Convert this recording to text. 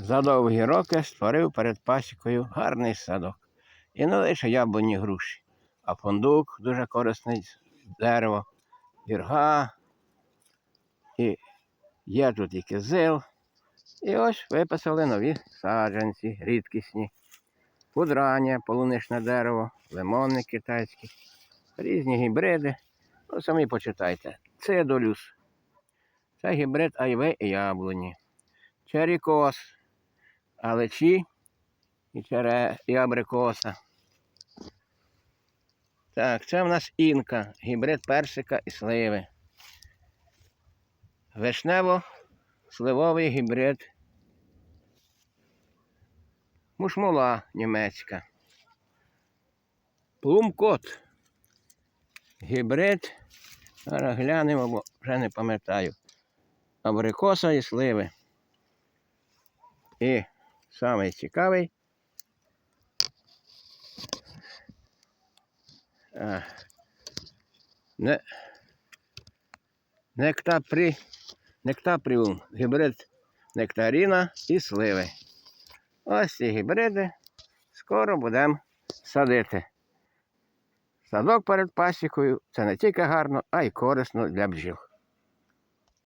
За довгі роки створив перед пасікою гарний садок. І не лише яблуні груші, а фундук дуже корисне дерево, вірга, і є тут і кизил. І ось виписали нові саджанці, рідкісні. Пудрання, полуничне дерево, лимонник китайський, різні гібриди. Ну, самі почитайте. Цидолюс. Це гібрид айве і яблуні. Черікос, алечі і, чере, і абрикоса. Так, це в нас інка, гібрид персика і сливи. Вишнево-сливовий гібрид. Мушмула німецька. Плумкот. Гібрид. Зараз глянемо, бо вже не пам'ятаю. Абрикоса і сливи. І самий цікавий. Не, нектапрі, нектапріум, гібрид нектаріна і сливи. Ось ці гібриди скоро будемо садити. Садок перед пасікою це не тільки гарно, а й корисно для бджіл.